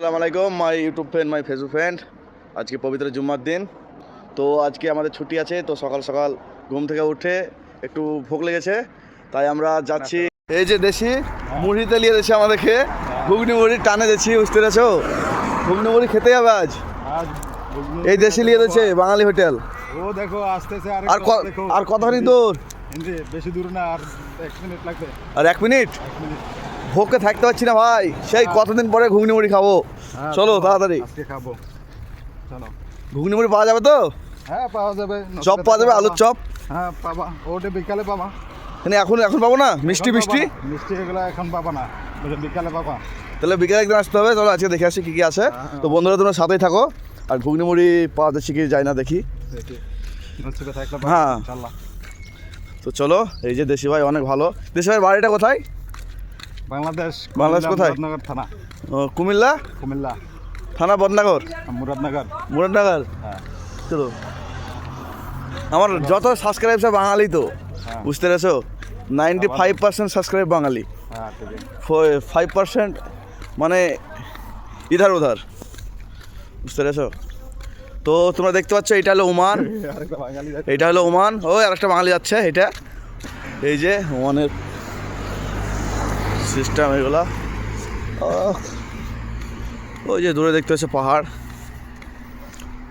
আসসালামু আলাইকুম my YouTube friend my Facebook friend আজকে পবিত্র জুম্মার দিন। তো আজকে আমাদের ছুটি আছে তো সকাল সকাল ঘুম থেকে উঠে একটু ভোগ লেগেছে। তাই আমরা যাচ্ছি। এই যে দেশি মুড়ি তেলিয়ে দিয়েছে আমাদেরকে। ঘুগনি মুড়ি টানে দিচ্ছি বুঝতে পেরেছ? ঘুগনি মুড়ি খেতে যাবে আজ। এই দেশি নিয়ে দিয়েছে বাঙালি হোটেল। ও দেখো আসতেছে আর আর কতখানি দূর? বেশি দূর না আর এক মিনিট লাগবে। আর এক মিনিট? এক মিনিট। ভোগকে থাকতে পারছি না ভাই। সেই কতদিন পরে ঘুগনি মুড়ি খাব? হ্যাঁ, চলো তাড়াতাড়ি। খাব। চলো। ঘুগনি মুড়ি পাওয়া যাবে তো? হ্যাঁ পাওয়া যাবে। চপ পাওয়া যাবে আলুর চপ? হ্যাঁ পাবা। ওটা বিকালে পাবা। এখানে এখন এখন পাবো না? মিষ্টি মিষ্টি? মিষ্টি এগুলো এখন পাবা না। বিকালে পাবা। তাহলে বিকেলে একদিন আসতে হবে। চলো আজকে দেখে আসি কী কী আছে। হ্যাঁ, তো বন্ধুরা তোমরা সাথেই থাকো। আর ঘুগনি মুড়ি পাওয়া যাচ্ছে কি যায় না দেখি। হ্যাঁ। তো চলো এই যে দেশি ভাই অনেক ভালো। দেশি ভাই বাড়িটা কোথায়? বাংলাদেশ বাংলাদেশ কোথায়? মুরাদনগর থানা। ও, কুমিল্লা? কুমিল্লা। থানা বদনগর? মুরাদনগর। মুরাদনগর? হ্যাঁ। চলো। আমার যত সাবস্ক্রাইব সব বাঙালি তো হ্যাঁ। বুঝতে পেরেছ? নাইনটি ফাইভ পার্সেন্ট সাবস্ক্রাইব বাঙালি। হ্যাঁ ফাইভ পার্সেন্ট মানে ইধার উধার বুঝতে পেরেছ? তো তোমরা দেখতে পাচ্ছ এটা হলো ওমান। এটা হলো ওমান। ওই আরেকটা বাঙালি যাচ্ছে এটা। এই যে ওমানের সিস্টেম এগুলো। ওই যে দূরে দেখতে পাচ্ছে পাহাড়।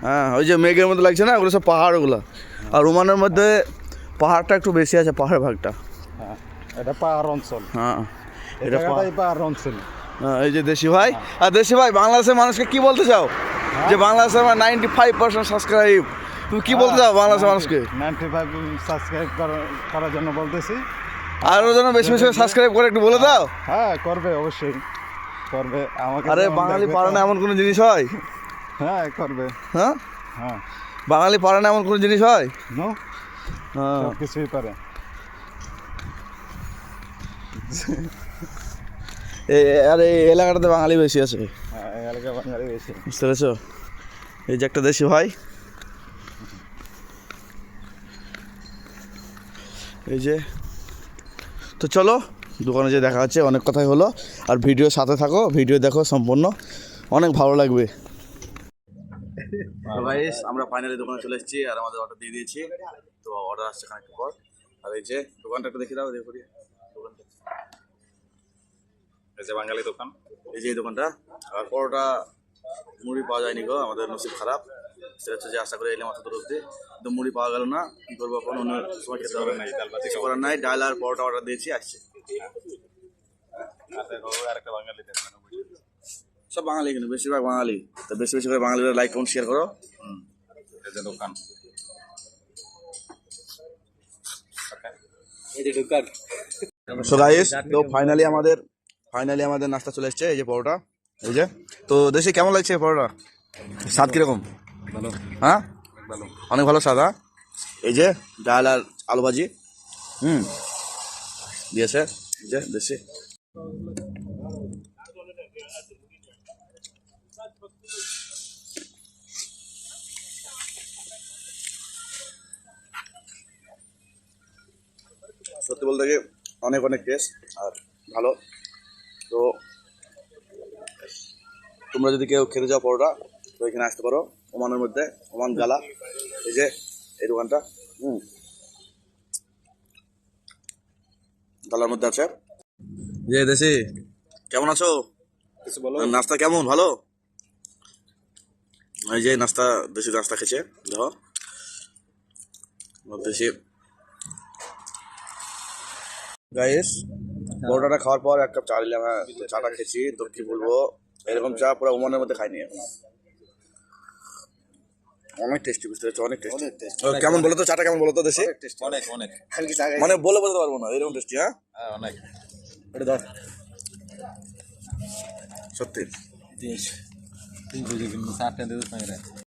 হ্যাঁ ওই যে মেঘের মধ্যে লাগছে না? ওগুলো সব পাহাড় ওগুলো আর ওমানের মধ্যে পাহাড়টা একটু বেশি আছে পাহাড় ভাগটা। হ্যাঁ এটা পাহাড় অঞ্চল। হ্যাঁ এটা পাহাড়। অঞ্চল। হ্যাঁ, এই যে দেশি ভাই। আর দেশি ভাই বাংলাদেশের মানুষকে কি বলতে চাও? যে বাংলাদেশের নাইনটি ফাইভ পার্সেন্ট সাবস্ক্রাইব তুমি কি বলতে চাও বাংলাদেশের মানুষকে? নাইনটি ফাইভ সাবস্ক্রাইব করার জন্য বলতেছি। আরও যেন বেশি বেশি সাবস্ক্রাইব করে একটু বলে দাও। হ্যাঁ করবে অবশ্যই। করবে। আমাকে আরে বাঙালি পারে না এমন কোনো জিনিস হয়? হ্যাঁ করবে। হ্যাঁ? হ্যাঁ। বাঙালি পারে না এমন কোনো জিনিস হয়? নো হ্যাঁ। কিছুই পারে। এ- আর এই এলাকাটাতে বাঙালি বেশি আছে। হ্যাঁ এই এলাকা বাঙালি বেশি। বুঝতে পেরেছ? এই যে একটা দেশি ভাই। এই যে তো চলো, দোকানে যে দেখা হচ্ছে, অনেক কথাই হলো। আর ভিডিও সাথে থাকো, ভিডিও দেখো সম্পূর্ণ। অনেক ভালো লাগবে। আমরা ফাইনালি দোকানে চলে এসেছি, আর আমাদের অর্ডার দিয়ে দিয়েছি। তো অর্ডার আসছে খানিক পর। আর এই যে, দোকানটা একটু দেখে দাও দেখো দোকানটা। এই যে বাঙালি দোকান। এই যে দোকানটা। আর পরোটা মুড়ি পাওয়া যায়নি গো, আমাদের নসিব খারাপ। সেটা হচ্ছে যে আশা করে এলাম অত অব্দি কিন্তু মুড়ি পাওয়া গেল না। কি করব এখন? অন্য সময় খেতে হবে। নাই, ডাল ভাত কিছু করার নাই। ডাল আর পরোটা অর্ডার দিয়েছি আসছে। বাঙালি দেখবেন সব বাঙালি কিন্তু বেশিরভাগ বাঙালি। তো বেশি বেশি করে বাঙালিরা লাইক কমেন্ট শেয়ার করো। এই যে দোকান। সো গাইস তো ফাইনালি আমাদের ফাইনালি আমাদের নাস্তা চলে এসছে এই যে পরোটা। এই যে তো দেশে কেমন লাগছে পরোটা? স্বাদ কীরকম? ভালো। হ্যাঁ? ভালো। অনেক ভালো স্বাদ হ্যাঁ? এই যে ডাল আর আলু ভাজি। হুম। দিয়েছে যে দেশি। সত্যি বলতে গিয়ে অনেক অনেক টেস্ট আর ভালো। তো তোমরা যদি কেউ খেতে যাও পরোটা তো এখানে আসতে পারো। ওমানের মধ্যে ওমান গালা এই যে এই দোকানটা হুম। গালার মধ্যে আছে। যে দেশি। কেমন আছো? কিছু বলো। নাস্তা কেমন? ভালো? এই যে নাস্তা দেশি নাস্তা খেয়েছে দেখো। দেশি। গাইস পরোটাটা খাওয়ার পর এক কাপ চা নিলাম হ্যাঁ। তো চাটা খেয়েছি তো কি বলব? এরকম চা পুরো ওমানের মধ্যে খাইনি এখন। অনেক টেস্টি বুঝতে পারছি? অনেক টেস্টি কেমন বলো তো? চাটা কেমন বলো তো দেশি? অনেক অনেক মানে বলে বলতে পারব না এরকম টেস্টি হ্যাঁ? হ্যাঁ অনেক। এটা ধর সত্যি।